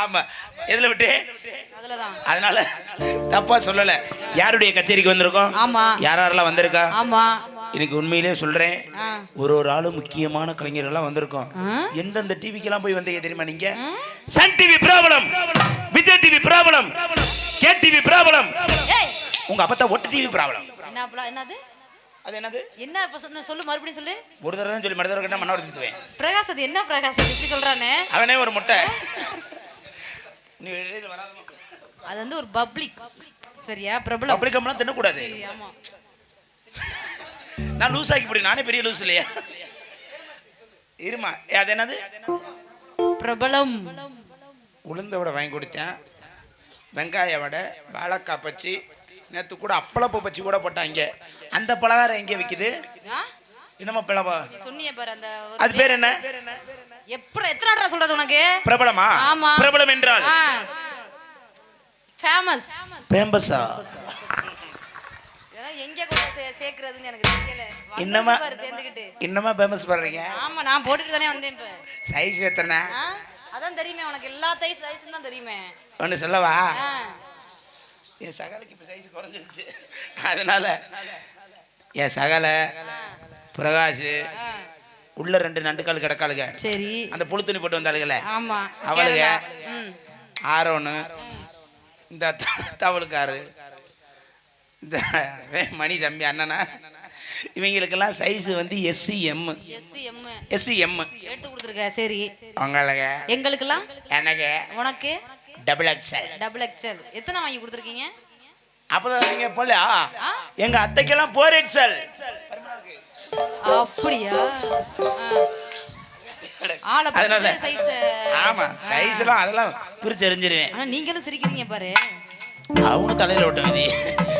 ஆமா. எதுல விட்டு? அதனால தப்பா சொல்லல. யாருடைய கச்சேரிக்கு வந்திருக்கோம்? யார் யாரெல்லாம் வந்திருக்கா? ஆமா. இன்னைக்கு உண்மையிலே சொல்றேன். ஆ. ஒரு ஒரு ஆளும் முக்கியமான கலைஞர்கள்லாம் வந்திருக்கோம்? எந்தெந்த டிவிக்கெல்லாம் போய் வந்தீங்க தெரியுமா நீங்க? சன் டிவி பிராபலம். விஜய் டிவி பிராபலம். கே டிவி பிராபலம். ஏய். உங்க அப்பத்தா ஒட்டு டிவி அப்பலாம் என்னது? அது என்னது? என்ன இப்ப சொன்ன சொல்லு மறுபடியும் சொல்லு. ஒரு தடவை தான் சொல்லி மறு தடவை கேட்டா மண்ணவர் திட்டுவேன் பிரகாஷ் அது என்ன பிரகாஷ் இப்படி சொல்றானே? அவனே ஒரு முட்டை. அது வந்து ஒரு பப்ளிக் சரியா? பிரபலம். அப்படி கம்லாம் தின்னக்கூடாது. சரி, ஆமா. நான் லூஸ் ஆக்கி போடி நானே பெரிய லூஸ் இல்லையா? இருமா. அது என்னது? பிரபலம். உளுந்த வடை வாங்கி கொடுத்தேன். வெங்காய வடை வாழைக்காய் பச்சி நேற்று கூட அப்பளப்பூ பச்சி கூட போட்டாங்க. அந்த பலகாரம் எங்கே விற்கிது ஆ? என்னம்மா பிளவா சொன்னியே பாரு அந்த ஒரு அது பேர் என்ன? எப்பற எத்தனை சொல்றது உனக்கு? பிரபலமா. பிரபலம் என்றால்? ஃபேமஸ் இதெல்லாம் எங்க கொண்டு சே- சேர்க்கறதுன்னு எனக்கு தெரியல. பாரு சேர்ந்துக்கிட்டு என்னம்மா பேமஸ் பண்றீங்க? ஆமா நான் போட்டுட்டு தானே வந்தேன் இப்ப. சைஸ் எத்தனை? ஆ? அதான் தெரியுமே உனக்கு எல்லா தைஸ் சைஸும் தான் தெரியுமே. ஒன்று சொல்லவா. என் சகலுக்கு இப்போ சைஸ் குறைஞ்சிருச்சு. அதனால என் சகல பிரகாஷ். உள்ள ரெண்டு நண்டுக்கால் கிடக்காளுங்க. சரி. அந்த புழு துணி போட்டு வந்தாளுங்களே. ஆமா. ம். ஆரோனு இந்த தவளுக்காரு. இந்த மணி தம்பி அண்ணனா. இவங்களுக்கெல்லாம் சைஸ் வந்து எஸ்சி எம் எஸ்சி எம் எடுத்து கொடுத்துருக்க சரி. உங்களுக்கு. எங்களுக்கெல்லாம்? எனக்கு. உனக்கு? டபுள் எக்ஸல் டபுள் எக்ஸல் எத்தனை வாங்கி கொடுத்துருக்கீங்க? அப்பதான் நீங்க போல? எங்க அத்தைக்கெல்லாம் போர் எக்ஸல் அப்படியா? அதனால சைஸ் ஆமா சைஸ் எல்லாம் அதெல்லாம் பிரிச்சு எறிஞ்சிருவேன். ஆனா நீங்களும் சிரிக்கிறீங்க பாரு. அவங்க தலையில ஓட்ட விதி